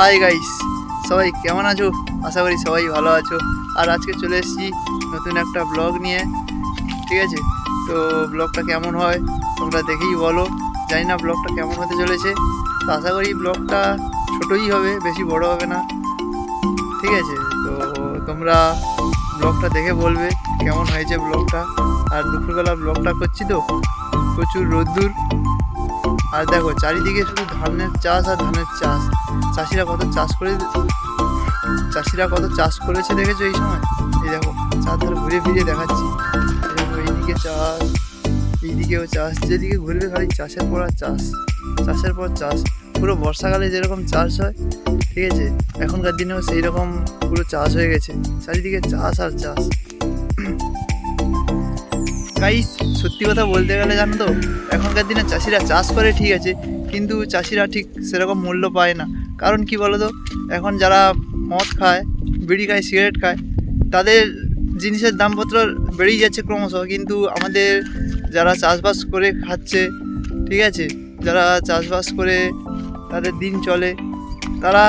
Hi guys সবাই কেমন আছো? আশা করি সবাই ভালো আছো। আর আজকে চলে এসেছি নতুন একটা ব্লগ নিয়ে, ঠিক আছে? তো ব্লগটা কেমন হয় তোমরা দেখেই বলো। জানি না ব্লগটা কেমন হতে চলেছে। তো আশা করি ব্লগটা ছোটোই হবে, বেশি বড় হবে না। ঠিক আছে? তো তোমরা ব্লগটা দেখে বলবে কেমন হয়েছে ব্লগটা আর দুপুরবেলা ব্লগটা করছি তো? প্রচুর রোদ্দুর। আর দেখো, চারিদিকে শুধু ধানের চাষ আর ধানের চাষ। চাষিরা কত চাষ করে চাষিরা কত চাষ করেছে দেখেছ এই সময়? এই দেখো চার ধারে ঘুরে ফিরে দেখাচ্ছি। এইদিকে চাষ এইদিকেও চাষ, যেদিকে ঘুরবে খালি চাষের পর আর চাষ, চাষের পর চাষ। পুরো বর্ষাকালে যেরকম চাষ হয়, ঠিক আছে, এখনকার দিনেও সেই রকম পুরো চাষ হয়ে গেছে। চারিদিকে চাষ আর চাষ। গাইস সত্যি কথা বলতে গেলে জানো তো, এখনকার দিনে চাষিরা চাষ করে ঠিক আছে, কিন্তু চাষিরা ঠিক সেরকম মূল্য পায় না। কারণ কি বলো তো এখন যারা মদ খায়, বিড়ি খায়, সিগারেট খায়, তাদের জিনিসের দামপত্র বেড়েই যাচ্ছে ক্রমশ। কিন্তু আমাদের যারা চাষবাস করে খাচ্ছে, ঠিক আছে, যারা চাষবাস করে তাদের দিন চলে, তারা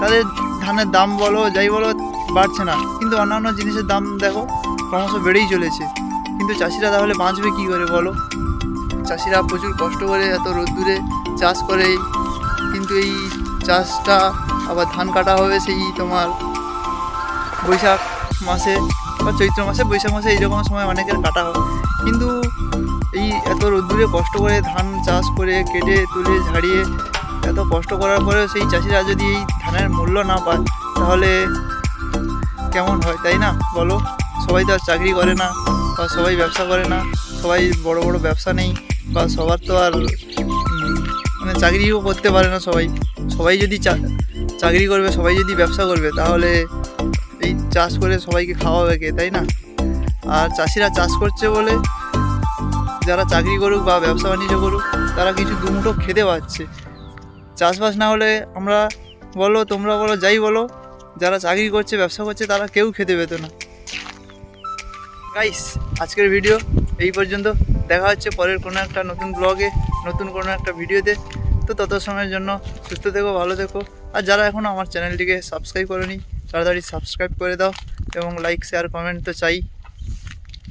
তাদের ধানের দাম বলো, যাই বলো, বাড়ছে না। কিন্তু অন্যান্য জিনিসের দাম দেখো, ক্রমশ বেড়েই চলেছে। কিন্তু চাষিরা তাহলে বাঁচবে কী করে বলো? চাষিরা প্রচুর কষ্ট করে এত রোদ্দুরে চাষ করে। কিন্তু এই চাষটা আবার ধান কাটা হবে সেই তোমার বৈশাখ মাসে বা চৈত্র মাসে, বৈশাখ মাসে এইরকম সময় অনেকের কাটা হয়। কিন্তু এই এত রোদ্দুরে কষ্ট করে ধান চাষ করে কেটে, তুলে, ঝাড়িয়ে এত কষ্ট করার পরেও সেই চাষিরা যদি এই ধানের মূল্য না পায়, তাহলে কেমন হয়, তাই না? বলো? সবাই তো আর চাকরি করে না। বা সবাই ব্যবসা করে না, সবাই বড় বড় ব্যবসা নেই বা সবার তো আর মানে চাকরিও করতে পারে না সবাই। সবাই যদি চাকরি করবে, সবাই যদি ব্যবসা করবে, তাহলে এই চাষ করে সবাইকে খাওয়াবে কে, তাই না? আর চাষিরা চাষ করছে বলে যারা চাকরি করুক বা ব্যবসা বাণিজ্য করুক, তারা কিছু দুমুঠো খেতে পাচ্ছে। চাষবাস না হলে আমরা বলো, তোমরা বলো, যাই বলো, যারা চাকরি করছে, ব্যবসা করছে, তারা কেউ খেতে পেতো না। গাইস আজকের ভিডিও এই পর্যন্ত। দেখা হচ্ছে পরের কোনো একটা নতুন ব্লগে নতুন কোনো একটা ভিডিওতে তো তত সময়ের জন্য সুস্থ থেকো, ভালো থেকো। আর যারা এখনও আমার চ্যানেলটিকে সাবস্ক্রাইব করেনি, তাড়াতাড়ি সাবস্ক্রাইব করে দাও এবং লাইক শেয়ার কমেন্ট তো চাই।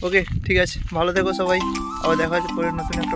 ওকে ঠিক আছে, ভালো থেকো সবাই। আবার দেখা হচ্ছে পরের নতুন একটা